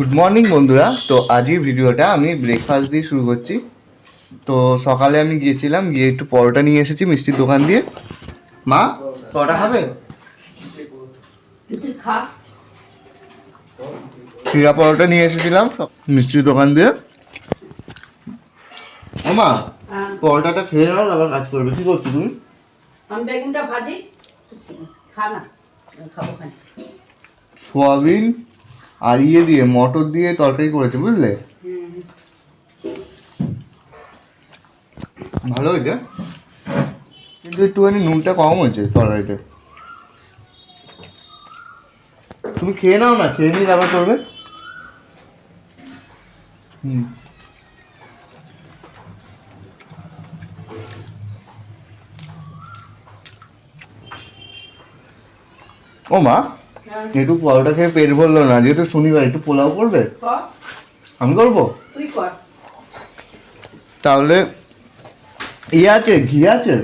Good morning বন্ধুরা। তো আজই ভিডিওটা আমি ব্রেকফাস্ট দিয়ে শুরু করছি। তো সকালে আমি গিয়েছিলাম গিয়ে একটু পরোটা নিয়ে এসেছি মিষ্টির দোকান দিয়ে। মা পরোটা খাবে? চিরা পরোটা নিয়ে এসেছিলাম মিষ্টির দোকান দিয়ে। ও মা হ্যাঁ, পরোটাটা খেয়ে নাও আবার কাজ করবে। কি করছ তুমি? আমি বেগুনটা ভাজি খা না খাব খানি। সোয়াবিন আর ইয়ে দিয়ে, মটর দিয়ে তরকারি করেছে, বুঝলে? ভালো হয়েছে। কিন্তু একটুখানি নুনটা কম হয়েছে তরকারিতে। তুমি খেয়ে নাও না, খেয়ে নিয়ে তারপর করবে। হুম। ও মা। একটু পরোটা খেয়ে পেট ভরলো না যেহেতু শনিবার একটু পোলাও করবে? আমি করব? তাহলে ইয়ে আছে ঘি আছে?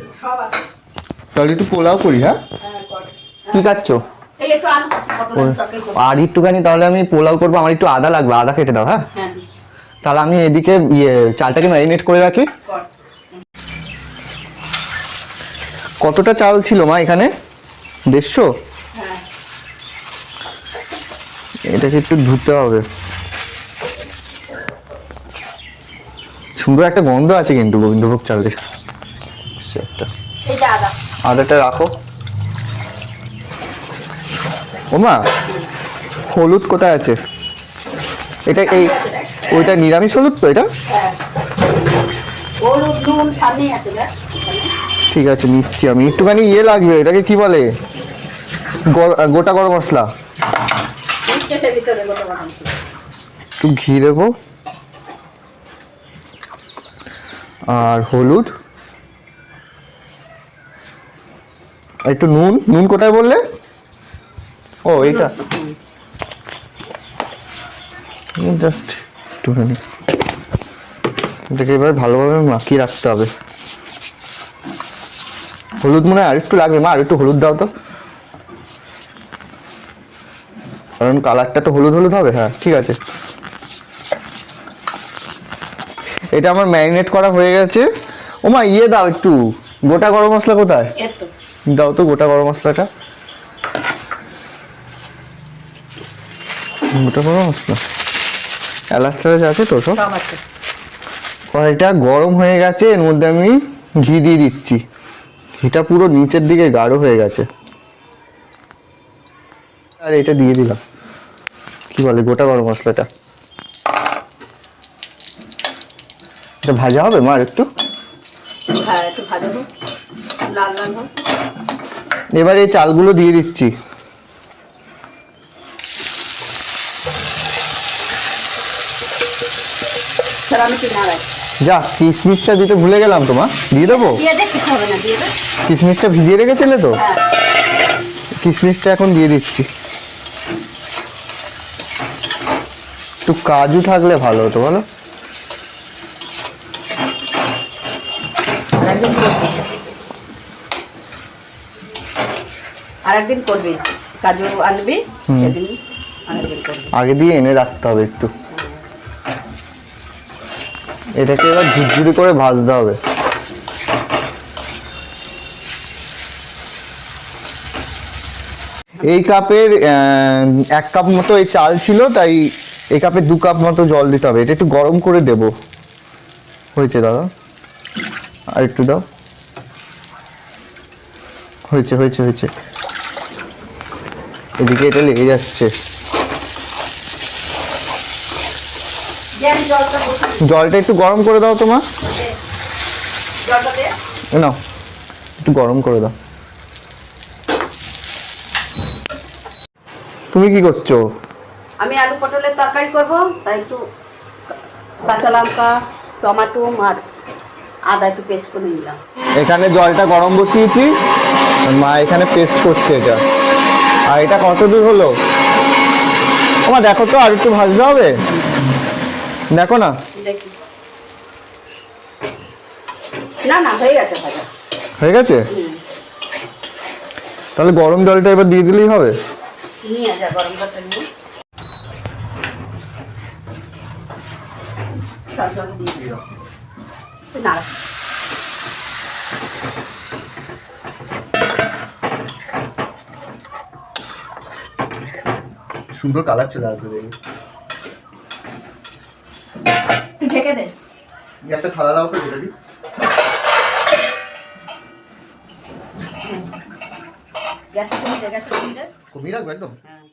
তাহলে একটু পোলাও করি হ্যাঁ? হ্যাঁ কি খাচ্ছ। আর একটুখানি তাহলে আমি পোলাও করব আমার একটু আদা লাগবে আদা কেটে দাও হ্যাঁ? হ্যাঁ। তাহলে আমি এদিকে ইয়ে চালটাকে ম্যারিনেট করে রাখি। কতটা চাল ছিল মা এখানে? দেড়শো? হ্যাঁ এটাকে একটু ধুতে হবে। সুন্দর একটা গন্ধ আছে কিন্তু গোবিন্দভোগ চালের একটা। আদাটা রাখো। ওমা হলুদ কোথায় আছে? এটা এই ওইটা নিরামিষ হলুদ তো এটা। ঠিক আছে নিচ্ছি আমি। একটুখানি ইয়ে লাগবে এটাকে কি বলে? গোটা গরম মশলা মিষ্টিটার ভিতরে গোটা বাদাম ছিল। একটু ঘি দেবো। আর হলুদ। একটু নুন। নুন কোথায় বললে? ও, এইটা। জাস্ট একটুখানি। এটাকে এবার ভালোভাবে মাখিয়ে রাখতে হবে। হলুদ মনে হয় আরেকটু লাগবে মা আর একটু হলুদ দাও তো। কারণ কালারটা তো হলুদ হলুদ হবে? হ্যাঁ ঠিক আছে। এটা আমার ম্যারিনেট করা হয়ে গেছে। ও মা ইয়ে দাও একটু। গোটা গরম মশলা কোথায়? দাও তো গোটা গরম মশলাটা। গোটা গরম মশলা? এলাচ আছে তো সব? কড়াইটা গরম হয়ে গেছে এর মধ্যে আমি ঘি দিয়ে দিচ্ছি। ঘিটা পুরো নিচের দিকে গাঢ় হয়ে গেছে। আর এটা দিয়ে দিলাম। কি বলে গোটা গরম মশলাটা। এটা ভাজা হবে মার একটু? হ্যাঁ একটু ভাজাবো লাল লাল হোক। এবার এই চালগুলো দিয়ে দিচ্ছি। যা কিশমিশটা দিতে ভুলে গেলাম তোমার দিয়ে দেবো? কিশমিশটা ভিজিয়ে রেখেছিলে তো? হ্যাঁ। কিশমিশটা এখন দিয়ে দিচ্ছি। একটু কাজু থাকলে ভালো হতো বলো। আরেকদিন করবি। কাজু আনবি সেদিন আগে দিয়ে এনে রাখতে হবে একটু। এটাকে এবার ঝুরঝুরি করে ভাজতে হবে। এই কাপের এক কাপ মতো এই চাল ছিল তাই এই কাপে দু কাপ মতো জল দিতে হবে। এটা একটু গরম করে দেব। হয়েছে দাদা? আর একটু দাও। হয়েছে হয়েছে হয়েছে। এদিকে এটা লেগে যাচ্ছে। জলটা একটু গরম করে দাও তোমার নাও, একটু গরম করে দাও। তুমি কি করছ? আমি আলু পটলের তরকারি করব তাই একটু কাঁচা লঙ্কা টমেটো আর আদা একটু পেস্ট করে নিলাম। এখানে জলটা গরম বসিয়েছি মা এখানে পেস্ট করছে এটা। আর এটা কত দূর হলো? তোমার দেখো তো আর একটু ভাজতে হবে? দেখো না। না না হয়ে গেছে ভাজা। হয়ে গেছে? তাহলে গরম জলটা এবার দিয়ে দিলেই হবে? নিয়ে যা গরম করতে নিয়ে। দিয়ে নাড়া সুন্দর কালার চলে আসবে দেখবি ঢেকে দে। একটা থালা দাও তো যেটা দিই গ্যাসটা কমিয়ে দে গ্যাসটা কমিয়ে দে। কমিয়ে রাখব একদম? হ্যাঁ।